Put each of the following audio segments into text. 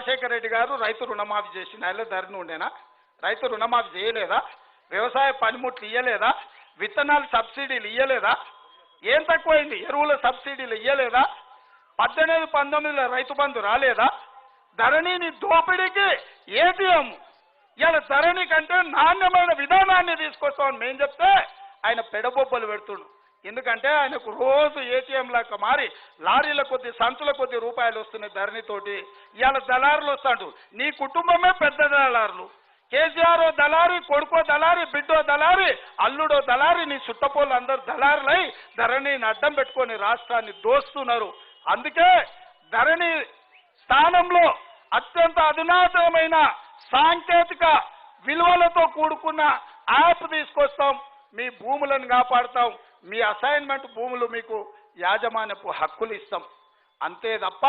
రాజశేఖర రెడ్డి గారు రైతు రుణమాఫీ చేసిన ఆయన ధరణి ఉండేనా? రైతు రుణమాఫీ చేయలేదా? వ్యవసాయ పనిముట్లు ఇయ్యలేదా? విత్తనాలు సబ్సిడీలు ఇయ్యలేదా? ఏం తక్కువైంది? ఎరువుల సబ్సిడీలు ఇయ్యలేదా? పద్దెనిమిది పంతొమ్మిదిలో రైతు బంధు రాలేదా? ధరణిని దోపిడీకి ఏటీఎం. ఇలా ధరణి కంటే నాణ్యమైన విధానాన్ని తీసుకొస్తామని మేము చెప్తే ఆయన పెడబొబ్బలు పెడుతుండు. ఎందుకంటే ఆయనకు రోజు ఏటీఎం లాగా మారి లారీల కొద్ది సంచుల కొద్ది రూపాయలు వస్తున్నాయి ధరణితోటి. ఇవాళ దళారులు వస్తాడు నీ కుటుంబమే పెద్ద దళారులు. కేసీఆర్ దళారి కొడుకో దళారి బిడ్డో దళారి అల్లుడో దళారి నీ చుట్టపోలు అందరు దళారులై ధరణిని అడ్డం పెట్టుకొని రాష్ట్రాన్ని దోస్తున్నారు. అందుకే ధరణి స్థానంలో అత్యంత అధునాతనమైన సాంకేతిక విలువలతో కూడుకున్న యాప్ తీసుకొస్తాం. మీ భూములను కాపాడుతాం. మీ అసైన్మెంట్ భూములు మీకు యాజమాన్యపు హక్కులు ఇస్తాం. అంతే తప్ప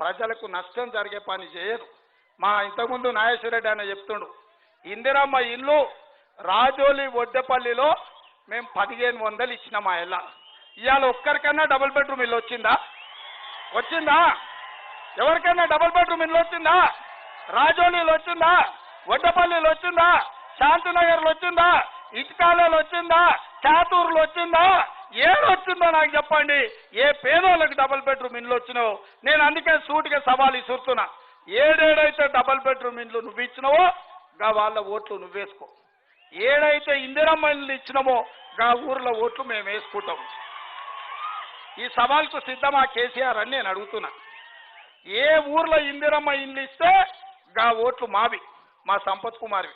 ప్రజలకు నష్టం జరిగే పని చేయరు మా ఇంతకుముందు నాగేశ్వరరెడ్డి ఆయన చెప్తుండు ఇందిరమ్మ ఇల్లు రాజోలి ఒడ్డెపల్లిలో మేము పదిహేను వందలు ఇచ్చినాం ఆ ఇళ్ళ. ఇవాళ ఒక్కరికన్నా డబుల్ బెడ్రూమ్ ఇల్లు వచ్చిందా? వచ్చిందా? ఎవరికైనా డబుల్ బెడ్రూమ్ ఇల్లు వచ్చిందా? రాజోలీలో వచ్చిందా? వడ్డపల్లిలో వచ్చిందా? శాంతినగర్లో వచ్చిందా? ఇటుకాలలో వచ్చిందా? చాతూరులో వచ్చిందా? ఏడు వచ్చిందో నాకు చెప్పండి. ఏ పేదోళ్ళకి డబుల్ బెడ్రూమ్ ఇండ్లు వచ్చినావో? నేను అందుకే సూటిగా సవాలు ఇసురుతున్నా ఏడేడైతే డబుల్ బెడ్రూమ్ ఇండ్లు నువ్వు ఇచ్చినావో గా వాళ్ళ ఓట్లు నువ్వేసుకో ఏడైతే ఇందిరమ్మ ఇండ్లు ఇచ్చినామో గా ఊర్లో ఓట్లు మేము వేసుకుంటాం. ఈ సవాల్కు సిద్ధమా కేసీఆర్ అని నేను అడుగుతున్నా. ఏ ఊర్లో ఇందిరమ్మ ఇండ్లు ఇస్తే గా ఓట్లు మావి మా సంపత్ కుమార్వి.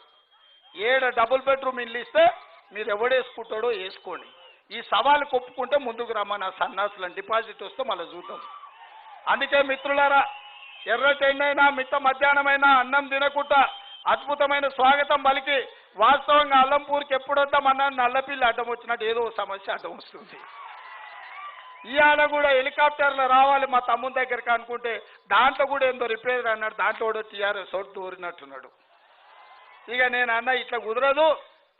ఏడు డబుల్ బెడ్రూమ్ ఇల్లు ఇస్తే మీరు ఎవడేసుకుంటాడో వేసుకోండి. ఈ సవాలు కొప్పుకుంటే ముందుకు రమ్మని ఆ సన్నాసులను డిపాజిట్ వస్తే మళ్ళీ చూద్దాం. అందుకే మిత్రులారా ఎర్రటెండైనా మిత్త మధ్యాహ్నమైనా అన్నం తినకుండా అద్భుతమైన స్వాగతం పలికి వాస్తవంగా అల్లంపూర్కి ఎప్పుడు వద్దామన్నా నల్లపిల్లి అడ్డం వచ్చినట్టు ఏదో సమస్య అడ్డం వస్తుంది. ఇవాళ కూడా హెలికాప్టర్లో రావాలి మా తమ్ముని దగ్గరికి అనుకుంటే దాంట్లో కూడా ఏందో రిపేర్ అన్నాడు. దాంట్లో కూడా టీఆర్ఎస్ ఒకటి దూరినట్టున్నాడు. ఇక నేను అన్న ఇట్లా కుదరదు.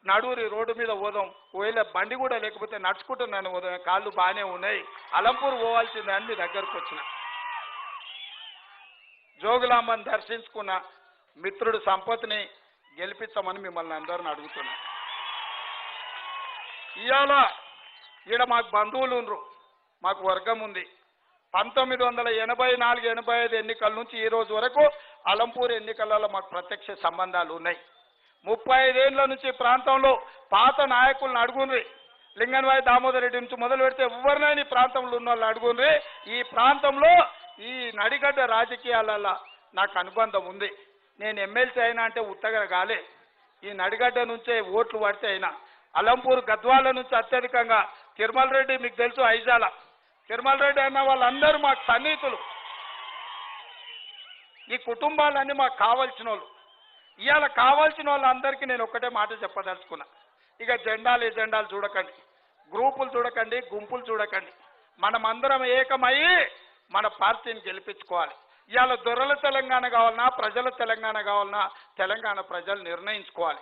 నడువురి రోడ్డు మీద పోదాం. ఒకవేళ బండి కూడా లేకపోతే నడుచుకుంటున్నాను పోదాం కాళ్ళు బాగానే ఉన్నాయి. అలంపూర్ పోవాల్సిందే అని మీ దగ్గరకు వచ్చిన. జోగులాంబని దర్శించుకున్న మిత్రుడు సంపత్ని గెలిపించమని మిమ్మల్ని అందరిని అడుగుతున్నా. ఇవాళ ఈడ మాకు బంధువులు ఉండ్రు. మాకు వర్గం ఉంది. పంతొమ్మిది వందల ఎనభై నాలుగు ఎనభై ఐదు ఎన్నికల నుంచి ఈ రోజు వరకు అలంపూర్ ఎన్నికలలో మాకు ప్రత్యక్ష సంబంధాలు ఉన్నాయి. ముప్పై ఐదేళ్ళ నుంచి ప్రాంతంలో పాత నాయకులను అడుగుండ్రి. లింగన్వాయి దామోదర్ రెడ్డి నుంచి మొదలు పెడితే ఎవరినైనా ఈ ప్రాంతంలో ఉన్న వాళ్ళు అడుగుండ్రి. ఈ ప్రాంతంలో ఈ నడిగడ్డ రాజకీయాలలో నాకు అనుబంధం ఉంది. నేను ఎమ్మెల్సీ అయినా అంటే ఉత్తగా కాలే ఈ నడిగడ్డ నుంచే ఓట్లు పడితే అయినా. అలంపూర్ గద్వాల నుంచి అత్యధికంగా తిరుమల రెడ్డి మీకు తెలుసు ఐజాల. తిరుమల రెడ్డి అన్న వాళ్ళందరూ మాకు సన్నిహితులు. ఈ కుటుంబాలన్నీ మాకు కావాల్సిన వాళ్ళు ఇవాళ కావాల్సిన వాళ్ళందరికీ నేను ఒక్కటే మాట చెప్పదలుచుకున్నా. ఇక జెండాలు ఎజెండాలు చూడకండి. గ్రూపులు చూడకండి గుంపులు చూడకండి. మనమందరం ఏకమయ్యి మన పార్టీని గెలిపించుకోవాలి. ఇవాళ దొరల తెలంగాణ కావాలన్నా ప్రజల తెలంగాణ కావాలన్నా తెలంగాణ ప్రజలు నిర్ణయించుకోవాలి.